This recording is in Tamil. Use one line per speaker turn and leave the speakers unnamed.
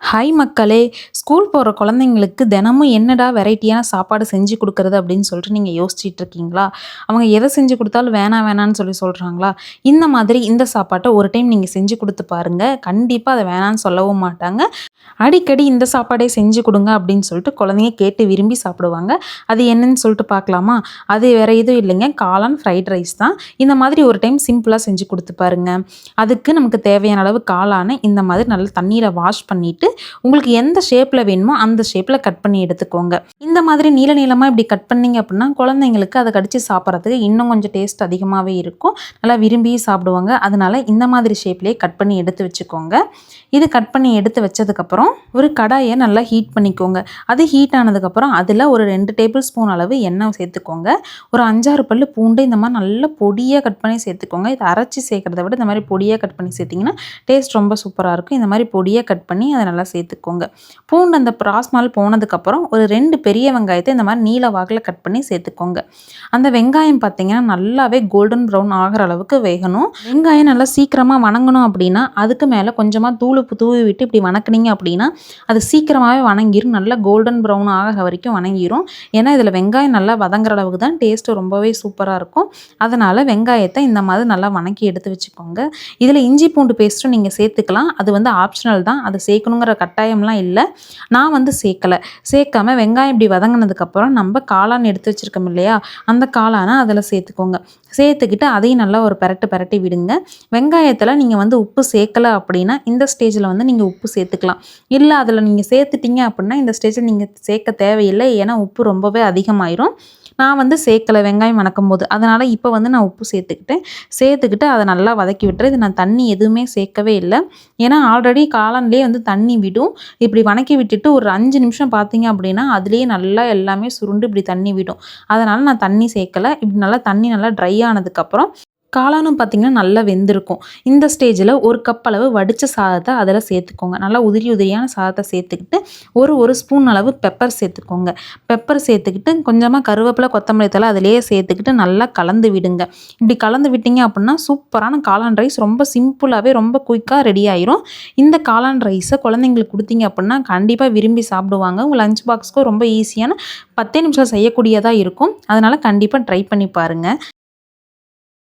ஹாய் மக்களே ஸ்கூல் போகிற குழந்தைங்களுக்கு தினமும் என்னடா வெரைட்டியான சாப்பாடு செஞ்சு கொடுக்குறது அப்படின்னு சொல்லிட்டு நீங்கள் யோசிச்சுட்டு இருக்கீங்களா? அவங்க எதை செஞ்சு கொடுத்தாலும் வேணாம் வேணான்னு சொல்லி சொல்கிறாங்களா இந்த மாதிரி இந்த சாப்பாட்டை ஒரு டைம் நீங்கள் செஞ்சு கொடுத்து பாருங்கள் கண்டிப்பாக அதை வேணான்னு சொல்லவும் மாட்டாங்க. அடிக்கடி இந்த சாப்பாடே செஞ்சு கொடுங்க அப்படின்னு சொல்லிட்டு குழந்தைங்க கேட்டு விரும்பி சாப்பிடுவாங்க. அது என்னன்னு சொல்லிட்டு பார்க்கலாமா? அது வேறு எதுவும் இல்லைங்க. காளான் ஃப்ரைட் ரைஸ் தான். இந்த மாதிரி ஒரு டைம் சிம்பிளாக செஞ்சு கொடுத்து பாருங்க. அதுக்கு நமக்கு தேவையான அளவு காளானை இந்த மாதிரி நல்லா தண்ணியில் வாஷ் பண்ணிவிட்டு உங்களுக்கு எந்த ஷேப்பில் வேணுமோ அந்த ஷேப்பில் கட் பண்ணி எடுத்துக்கோங்க. இந்த மாதிரி நீள நீளமாக இப்படி கட் பண்ணிங்க அப்படின்னா குழந்தைங்களுக்கு அதை கடிச்சு சாப்பிட்றதுக்கு இன்னும் கொஞ்சம் டேஸ்ட் அதிகமாகவே இருக்கும். நல்லா விரும்பி சாப்பிடுவாங்க. அதனால இந்த மாதிரி ஷேப்லேயே கட் பண்ணி எடுத்து வச்சுக்கோங்க. இது கட் பண்ணி எடுத்து வச்சதுக்கப்புறம் ஒரு கடாயை நல்லா ஹீட் பண்ணிக்கோங்க. அது ஹீட் ஆனதுக்கப்புறம் அதில் ஒரு ரெண்டு டேபிள் ஸ்பூன் அளவு எண்ணெய் சேர்த்துக்கோங்க. ஒரு அஞ்சாறு பல் பூண்டு இந்த மாதிரி நல்லா பொடியாக கட் பண்ணி சேர்த்துக்கோங்க. இதை அரைச்சி சேர்க்குறத விட இந்த மாதிரி பொடியாக கட் பண்ணி சேர்த்திங்கன்னா டேஸ்ட் ரொம்ப சூப்பராக இருக்கும். இந்த மாதிரி பொடியாக கட் பண்ணி அதை நல்லா சேர்த்துக்கோங்க. பூண்டு அந்த ப்ராஸ்மால் போனதுக்கப்புறம் ஒரு ரெண்டு பெரிய வெங்காயத்தை இந்த மாதிரி நீல வாக்கில் கட் பண்ணி சேர்த்துக்கோங்க. அந்த வெங்காயம் பார்த்தீங்கன்னா நல்லாவே கோல்டன் ப்ரௌன் ஆகிற அளவுக்கு வேகணும். வெங்காயம் நல்லா சீக்கிரமாக வணங்கணும் அப்படின்னா அதுக்கு மேலே கொஞ்சமாக தூள் தூவி விட்டு இப்படி வணக்குனீங்க அப்படின்னா அது சீக்கிரமாகவே வணங்கிரும். நல்லா கோல்டன் ப்ரௌன் ஆக வரைக்கும் வணங்கிரும். ஏன்னா இதில் வெங்காயம் நல்லா வதங்குற அளவுக்கு தான் டேஸ்ட்டு ரொம்பவே சூப்பராக இருக்கும். அதனால் வெங்காயத்தை இந்த மாதிரி நல்லா வணக்கி எடுத்து வச்சுக்கோங்க. இதில் இஞ்சி பூண்டு பேஸ்ட்டும் நீங்கள் சேர்த்துக்கலாம். அது வந்து ஆப்ஷனல் தான். அது சேர்க்கணுங்கிற கட்டாயம்லாம் இல்லை. நான் வந்து சேர்க்கலை. சேர்க்காம வெங்காயம் இப்படி வதங்கினதுக்கப்புறம் நம்ம காளான் எடுத்து வச்சுருக்கோம் இல்லையா? அந்த காளானை அதில் சேர்த்துக்கோங்க. சேர்த்துக்கிட்டு அதையும் நல்லா ஒரு பரட்டு பரட்டி விடுங்க. வெங்காயத்தில் நீங்கள் வந்து உப்பு சேர்க்கலை அப்படின்னா இந்த ஸ்டேஜில் வந்து நீங்கள் உப்பு சேர்த்துக்கலாம். இல்லை அதில் நீங்கள் சேர்த்துட்டீங்க அப்படின்னா இந்த ஸ்டேஜில் நீங்கள் சேர்க்க தேவையில்லை. ஏன்னா உப்பு ரொம்பவே அதிகமாயிரும். நான் வந்து சேர்க்கலை வெங்காயம் வணக்கும் போது. அதனால் இப்போ வந்து நான் உப்பு சேர்த்துக்கிட்டேன். சேர்த்துக்கிட்டு அதை நல்லா வதக்கி விட்டுறேன். இது நான் தண்ணி எதுவுமே சேர்க்கவே இல்லை. ஏன்னா ஆல்ரெடி காளான்லேயே வந்து தண்ணி விடும். இப்படி வணக்கி விட்டுட்டு ஒரு அஞ்சு நிமிஷம் பார்த்தீங்க அப்படின்னா அதுலேயே நல்லா எல்லாமே சுருண்டு இப்படி தண்ணி விடும். அதனால் நான் தண்ணி சேர்க்கலை. இப்படி நல்லா தண்ணி நல்லா ட்ரை ஆனதுக்கப்புறம் காளானும் பார்த்திங்கன்னா நல்லா வெந்திருக்கும். இந்த ஸ்டேஜில் ஒரு கப் அளவு வடித்த சாதத்தை அதில் சேர்த்துக்கோங்க. நல்லா உதிரி உதிரியான சாதத்தை சேர்த்துக்கிட்டு ஒரு ஒரு ஸ்பூன் அளவு பெப்பர் சேர்த்துக்கோங்க. பெப்பர் சேர்த்துக்கிட்டு கொஞ்சமாக கருவேப்பிலை கொத்தமல்லி தலை அதிலேயே சேர்த்துக்கிட்டு நல்லா கலந்து விடுங்க. இப்படி கலந்து விட்டிங்க அப்படின்னா சூப்பரான காளான் ரைஸ். ரொம்ப சிம்பிளாகவே ரொம்ப குயிக்காக ரெடி ஆயிரும். இந்த காளான் ரைஸை குழந்தைங்களுக்கு கொடுத்தீங்க அப்படின்னா கண்டிப்பாக விரும்பி சாப்பிடுவாங்க. உங்கள் லஞ்ச் பாக்ஸ்க்கும் ரொம்ப ஈஸியான பத்தே நிமிஷம் செய்யக்கூடியதாக இருக்கும். அதனால் கண்டிப்பாக ட்ரை பண்ணி பாருங்கள்